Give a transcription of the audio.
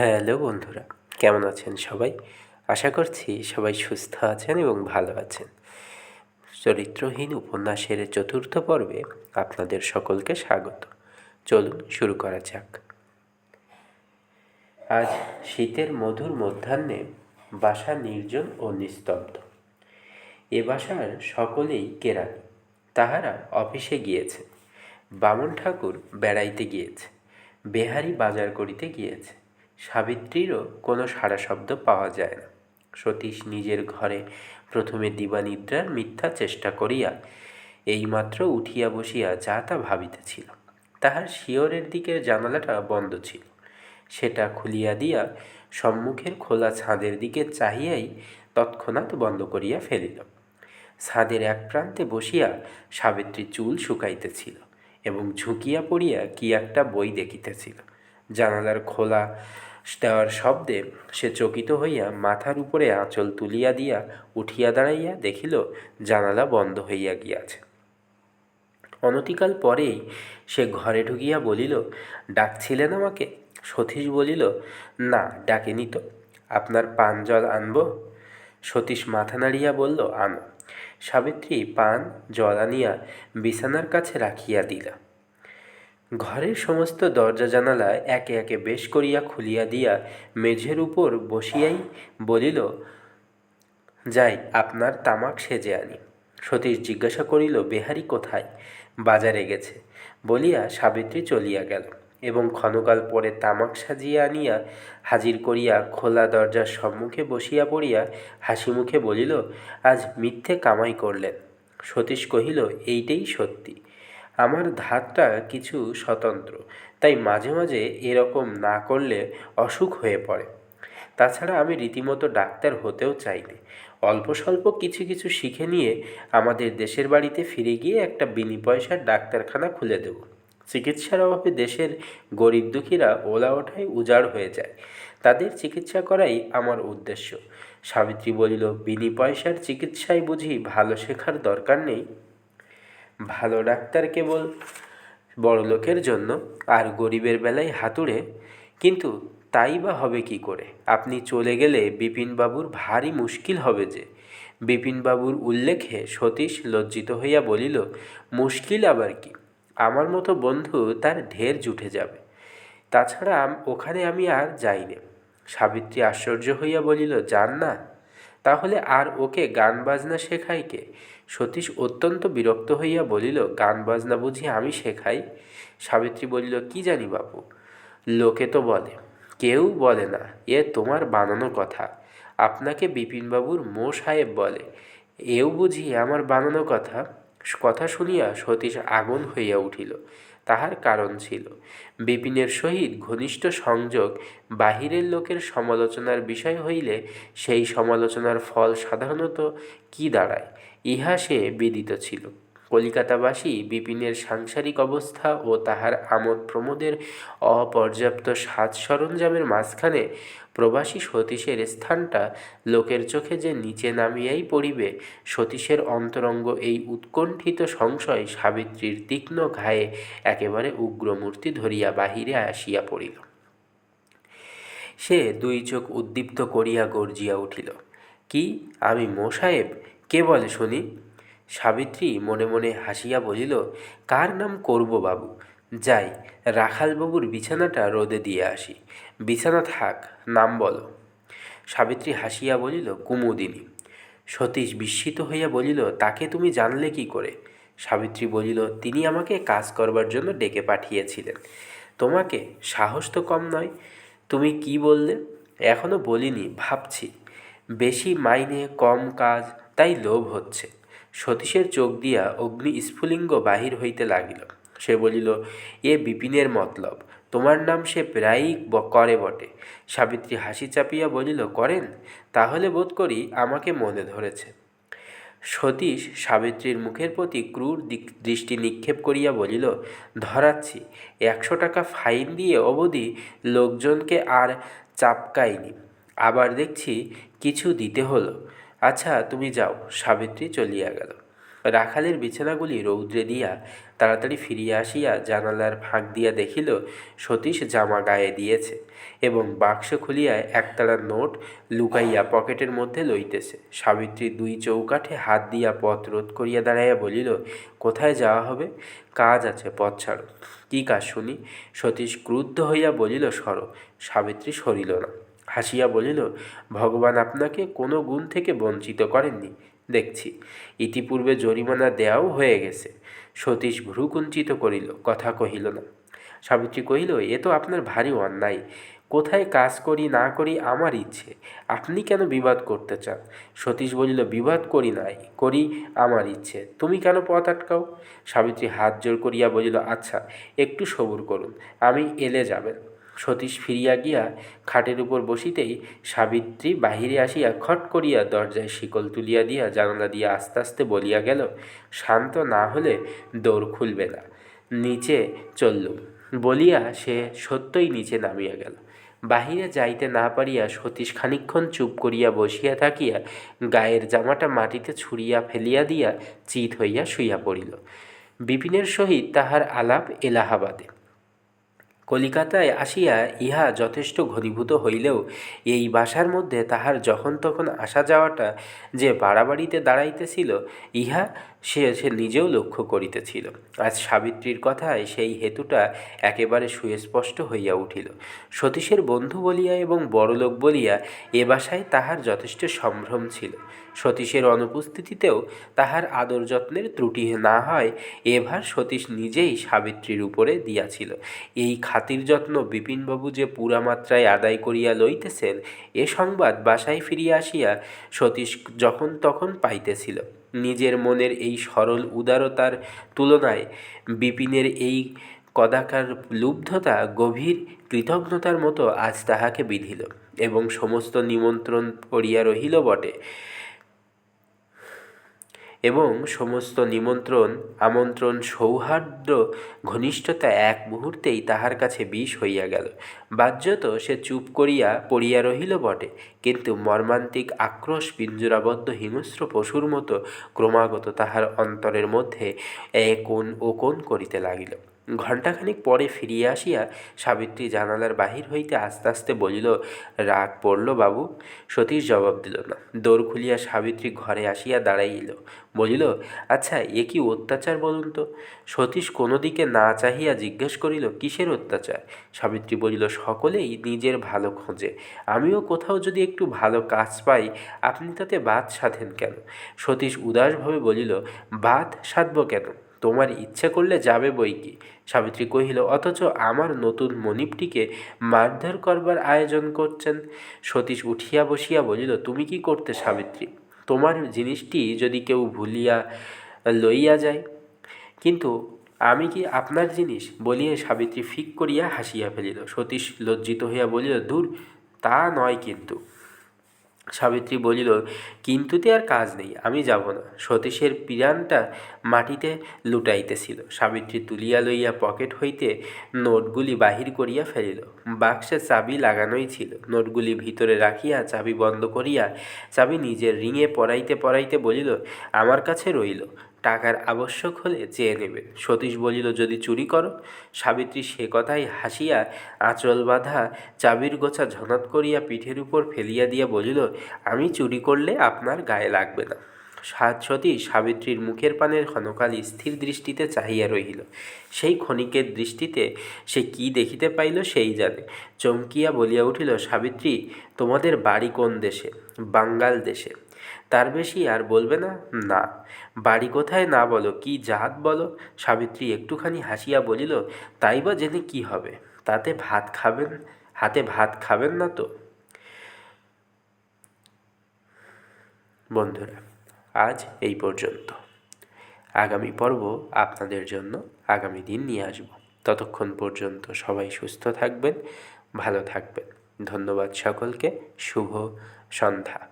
Hello বন্ধুরা, কেমন আছেন সবাই? আশা করছি সবাই সুস্থ আছেন এবং ভালো আছেন। চরিত্রহীন উপন্যাসের চতুর্থ পর্বে আপনাদের সকলকে স্বাগত। চলুন শুরু করা যাক। আজ শীতের মধুর মধ্যাহ্নে বাসা নির্জন ও নিস্তব্ধ। এ বাসার সকলেই কেরানি তাহারা অফিসে গিয়েছে। বামন ঠাকুর বেড়াইতে গিয়েছে, বেহারি বাজার করিতে গিয়েছে। সাবিত্রীরও কোনো সাড়া শব্দ পাওয়া যায় না। সতীশ নিজের ঘরে প্রথমে দিবানিদ্রার মিথ্যা চেষ্টা করিয়া এইমাত্র উঠিয়া বসিয়া যা তা ভাবিতেছিল। তাহার শিয়রের দিকের জানালাটা বন্ধ ছিল। সেটা খুলিয়া দিয়া সম্মুখের খোলা ছাদের দিকে চাহিয়াই তৎক্ষণাৎ বন্ধ করিয়া ফেলিল। ছাদের এক প্রান্তে বসিয়া সাবিত্রী চুল শুকাইতেছিল এবং ঝুঁকিয়া পড়িয়া কি একটা বই দেখিতেছিল। জানালার খোলা দেওয়ার শব্দে সে চকিত হইয়া মাথার উপরে আঁচল তুলিয়া দিয়া উঠিয়া দাঁড়াইয়া দেখিল, জানালা বন্ধ হইয়া গিয়াছে। অনতিকাল পরেই সে ঘরে ঢুকিয়া বলিল, ডাকছিলেন আমাকে? সতীশ বলিল, না, ডাকেনি তো। আপনার পান জল আনব? সতীশ মাথা নাড়িয়া বলল, আনো। সাবিত্রী পান জল আনিয়া বিছানার কাছে রাখিয়া দিলা। ঘরের সমস্ত দরজা জানালা একে একে বেশ করিয়া খুলিয়া দিয়া মেঝের উপর বসিয়াই বলিল, যাই, আপনার তামাক সেজে আনি। সতীশ জিজ্ঞাসা করিল, বেহারি কোথায়? বাজারে গেছে। বলিয়া সাবিত্রী চলিয়া গেল এবং ক্ষণকাল পরে তামাক সাজিয়া আনিয়া হাজির করিয়া খোলা দরজার সম্মুখে বসিয়া পড়িয়া হাসি মুখে বলিল, আজ মিথ্যে কামাই করলেন। সতীশ কহিল, এইটাই সত্যি। আমার ধাতটা কিছু স্বতন্ত্র, তাই মাঝে মাঝে এরকম না করলে অসুখ হয়ে পড়ে। তাছাড়া আমি রীতিমতো ডাক্তার হতেও চাইনি। অল্প স্বল্প কিছু কিছু শিখে নিয়ে আমাদের দেশের বাড়িতে ফিরে গিয়ে একটা বিনি পয়সার ডাক্তারখানা খুলে দেব। চিকিৎসার অভাবে দেশের গরিব দুঃখীরা ওলা ওঠায় উজাড় হয়ে যায়। তাদের চিকিৎসা করাই আমার উদ্দেশ্য। সাবিত্রী বলিল বিনি পয়সার চিকিৎসায় বুঝি ভালো শেখার দরকার নেই? ভালো ডাক্তার কেবল বড়লোকের জন্য আর গরিবের বেলায় হাতুড়ে। কিন্তু তাই বা হবে কি করে? আপনি চলে গেলে বিপিনবাবুর ভারী মুশকিল হবে যে। বিপিনবাবুর উল্লেখে সতীশ লজ্জিত হইয়া বলিল, মুশকিল আবার কি? আমার মতো বন্ধু তার ঢের জুটে যাবে। তাছাড়া ওখানে আমি আর যাই না। সাবিত্রী আশ্চর্য হইয়া বলিল যান না, তাহলে আর ওকে গান বাজনা শেখাই কে? সতীশ অত্যন্ত বিরক্ত হইয়া বলিল, গান বাজনা বুঝি আমি শেখাই? সাবিত্রী বলিল, কি জানি বাপু? লোকে তো বলে, কেউ বলে না, এ তোমার বানানো কথা। আপনাকে বিপিনবাবুর মো সাহেব বলে, এও বুঝি আমার বানানো কথা। কথা শুনিয়া সতীশ আগুন হইয়া উঠিল। তাহার কারণ ছিল। বিপিনের সহিত ঘনিষ্ঠ সংযোগ বাহিরের লোকের সমালোচনার বিষয় হইলে সেই সমালোচনার ফল সাধারণত কি দাঁড়ায়, ইহা সে বিদিত ছিল। কলিকাতাবাসী বিপিনের সাংসারিক অবস্থা ও তাহার আমোদ প্রমোদের অপর্যাপ্ত সাজ সরঞ্জামের মাঝখানে প্রবাসী সতীশের স্থানটা লোকের চোখে যে নিচে নামিয়াই পড়িবে, সতীশের অন্তরঙ্গ এই উৎকণ্ঠিত সংশয় সাবিত্রীর তীক্ষ্ণ ঘায়ে একেবারে উগ্রমূর্তি ধরিয়া বাহিরে আসিয়া পড়িল। সে দুই চোখ উদ্দীপ্ত করিয়া গর্জিয়া উঠিল, কি, আমি মোসাহেব কে বলে শুনি? সাবিত্রী মনে মনে হাসিয়া বলিল, কার নাম করব বাবু? যাই, রাখালবাবুর বিছানাটা রোদে দিয়ে আসি। বিছানা থাক, নাম বলো। সাবিত্রী হাসিয়া বলিল, কুমুদিনী। সতীশ বিস্মিত হইয়া বলিল, তাকে তুমি জানলে কি করে? সাবিত্রী বলিল, তিনি আমাকে কাজ করবার জন্য ডেকে পাঠিয়েছিলেন। তোমাকে সাহস তো কম নয়। তুমি কি বললে? এখনও বলিনি, ভাবছি। বেশি মাইনে, কম কাজ, তাই লোভ হচ্ছে। সতীশের চোখ দিয়া অগ্নি স্ফুলিঙ্গ বাহির হইতে লাগিল। সে বলিল, এ বিপিনের মতলব, তোমার নাম সে প্রায়ই করে বটে। সাবিত্রী হাসি চাপিয়া বলিল, করেন, তাহলে বোধ করি আমাকে মনে ধরেছে। সতীশ সাবিত্রীর মুখের প্রতি ক্রূর দৃষ্টি নিক্ষেপ করিয়া বলিল, ধরাচ্ছি, একশো টাকা ফাইন দিয়ে অবধি লোকজনকে আর চাপকাইনি। আবার দেখছি কিছু দিতে হলো। আচ্ছা তুমি যাও। সাবিত্রী চলিয়া গেল। রাখালের বিছানাগুলি রৌদ্রে দিয়া তাড়াতাড়ি ফিরিয়া আসিয়া জানালার ফাঁক দিয়া দেখিল, সতীশ জামা গায়ে দিয়েছে এবং বাক্স খুলিয়া একতারা নোট লুকাইয়া পকেটের মধ্যে লইতেছে। সাবিত্রী দুই চৌকাঠে হাত দিয়া পথ রোধ করিয়া দাঁড়াইয়া বলিল, কোথায় যাওয়া হবে? কাজ আছে, পথ ছাড়ো। কী কাজ শুনি? সতীশ ক্রুদ্ধ হইয়া বলিল, সর। সাবিত্রী সরিল না। হাসিয়া বলিল, ভগবান আপনাকে কোনো গুণ থেকে বঞ্চিত করেননি। দেখছি, ইতিপূর্বে জরিমানা দেয়াও হয়ে গেছে। সতীশ ভ্রুকুঞ্চিত করিল, কথা কহিল না। সাবিত্রী কহিল, এ তো আপনার ভারী অন্যায়। কোথায় কাজ করি, না করি, আমার ইচ্ছে। আপনি কেন বিবাদ করতে চান? সতীশ বলিল, বিবাদ করি নাই, করি আমার ইচ্ছে। তুমি কেন পথ আটকাও? সাবিত্রী হাত জোর করিয়া বলিল আচ্ছা একটু সবুর করুন, আমি এলে যাবেন। সতীশ ফিরিয়া গিয়া খাটের উপর বসিতেই সাবিত্রী বাহিরে আসিয়া খট করিয়া দরজায় শিকল তুলিয়া দিয়া জানালা দিয়া আস্তে আস্তে বলিয়া গেল, শান্ত না হলে দৌড় খুলবে না। নিচে চললুম বলিয়া সে সত্যই নিচে নামিয়া গেল। বাহিরে যাইতে না পারিয়া সতীশ খানিক্ষণ চুপ করিয়া বসিয়া থাকিয়া গায়ের জামাটা মাটিতে ছুঁড়িয়া ফেলিয়া দিয়া চিত হইয়া শুইয়া পড়িল। বিপিনের সহিত তাহার আলাপ এলাহাবাদে। কলিকাতায় আসিয়া ইহা যথেষ্ট ঘনীভূত হইলেও এই বাসার মধ্যে তাহার যখন তখন আসা যাওয়াটা যে বাড়াবাড়িতে দাঁড়াইতেছিল, ইহা সে সে নিজেও লক্ষ্য করিতেছিল। আজ সাবিত্রীর কথায় সেই হেতুটা একেবারে সুস্পষ্ট হইয়া উঠিল। সতীশের বন্ধু বলিয়া এবং বড়লোক বলিয়া এ বাসায় তাহার যথেষ্ট সম্ভ্রম ছিল। সতীশের অনুপস্থিতিতেও তাহার আদর যত্নের ত্রুটি না হয় এভার সতীশ নিজেই সাবিত্রীর উপরে দিয়াছিল। এই খাতির যত্ন বিপিনবাবু যে পুরা মাত্রায় আদায় করিয়া লইতেছেন, এ সংবাদ বাসায় ফিরিয়া আসিয়া সতীশ যখন তখন পাইতেছিল। নিজের মনের এই সরল উদারতার তুলনায় বিপিনের এই কদাকার লুব্ধতা, গভীর কৃতজ্ঞতার মতো আজ তাহাকে বিধিল এবং সমস্ত নিমন্ত্রণ করিয়া রহিল বটে। এবং সমস্ত নিমন্ত্রণ, আমন্ত্রণ, সৌহার্দ্য, ঘনিষ্ঠতা এক মুহূর্তেই তাহার কাছে বিষ হইয়া গেল। বাহ্যত সে চুপ করিয়া পড়িয়া রহিল বটে, কিন্তু মর্মান্তিক আক্রোশ পিঞ্জুরাবদ্ধ হিংস্র পশুর মতো ক্রমাগত তাহার অন্তরের মধ্যে কোন ও কোন করিতে লাগিল। ঘণ্টাখানিক পরে ফিরিয়া আসিয়া সাবিত্রী জানালার বাহির হইতে আস্তে আস্তে বলিল, রাগ পড়ল বাবু? সতীশ জবাব দিল না। দৌড় খুলিয়া সাবিত্রী ঘরে আসিয়া দাঁড়াইল। বলিল আচ্ছা এ কি অত্যাচার বলুন তো? সতীশ কোনো দিকে না চাহিয়া জিজ্ঞেস করিল, কিসের অত্যাচার? সাবিত্রী বলিল, সকলেই নিজের ভালো খোঁজে। আমিও কোথাও যদি একটু ভালো কাজ পাই, আপনি তাতে বাদ সাধেন কেন? সতীশ উদাসভাবে বলিল বাদ সাধব কেন? তোমার ইচ্ছে করলে যাবে বই কি? সাবিত্রী কহিল, অথচ আমার নতুন মনিপটিকে মারধর করবার আয়োজন করছেন। সতীশ উঠিয়া বসিয়া বলিল, তুমি কি করতে সাবিত্রী? তোমার জিনিসটি যদি কেউ ভুলিয়া লইয়া যায়। কিন্তু আমি কি আপনার জিনিস? বলিয়া সাবিত্রী ফিক করিয়া হাসিয়া ফেলিল। সতীশ লজ্জিত হইয়া বলিল, দূর, তা নয় কিন্তু। সাবিত্রী বলিল, কিন্তু তে আর কাজ নেই, আমি যাব না। সতীশের পিরানটা মাটিতে লুটাইতেছিল। সাবিত্রী তুলিয়া লইয়া পকেট হইতে নোটগুলি বাহির করিয়া ফেলিল। বাক্সে চাবি লাগানোই ছিল। নোটগুলি ভিতরে রাখিয়া চাবি বন্ধ করিয়া চাবি নিজের রিঙে পরাইতে পরাইতে বলিল, আমার কাছে রইল। টাকার আবশ্যক হলে চেয়ে নেবে। সতীশ বলিল, যদি চুরি করো? সাবিত্রী সে কথাই হাসিয়া আঁচল বাঁধা চাবির গোছা ঝনৎ করিয়া পিঠের উপর ফেলিয়া দিয়া বলিল, আমি চুরি করলে আপনার গায়ে লাগবে না। সতী সাবিত্রীর মুখের পানের ক্ষণকাল স্থির দৃষ্টিতে চাহিয়া রহিল। সেই ক্ষণিকের দৃষ্টিতে সে কি দেখিতে পাইল সেই জানে। চমকিয়া বলিয়া উঠিল, সাবিত্রী, তোমাদের বাড়ি কোন দেশে? বাঙ্গাল দেশে। তার বেশি আর বলবে না? না। বাড়ি কোথায় না বলো, কি জাত বলো? সাবিত্রী একটুখানি হাসিয়া বলিল, তাই বা জেনে কি হবে? তাতে ভাত খাবেন, হাতে ভাত খাবেন না তো? বন্ধুরা, আজ এই পর্যন্ত। আগামী পর্ব আপনাদের জন্য আগামী দিন নিয়ে আসব। ততক্ষণ পর্যন্ত সবাই সুস্থ থাকবেন, ভালো থাকবেন। ধন্যবাদ সকলকে। শুভ সন্ধ্যা।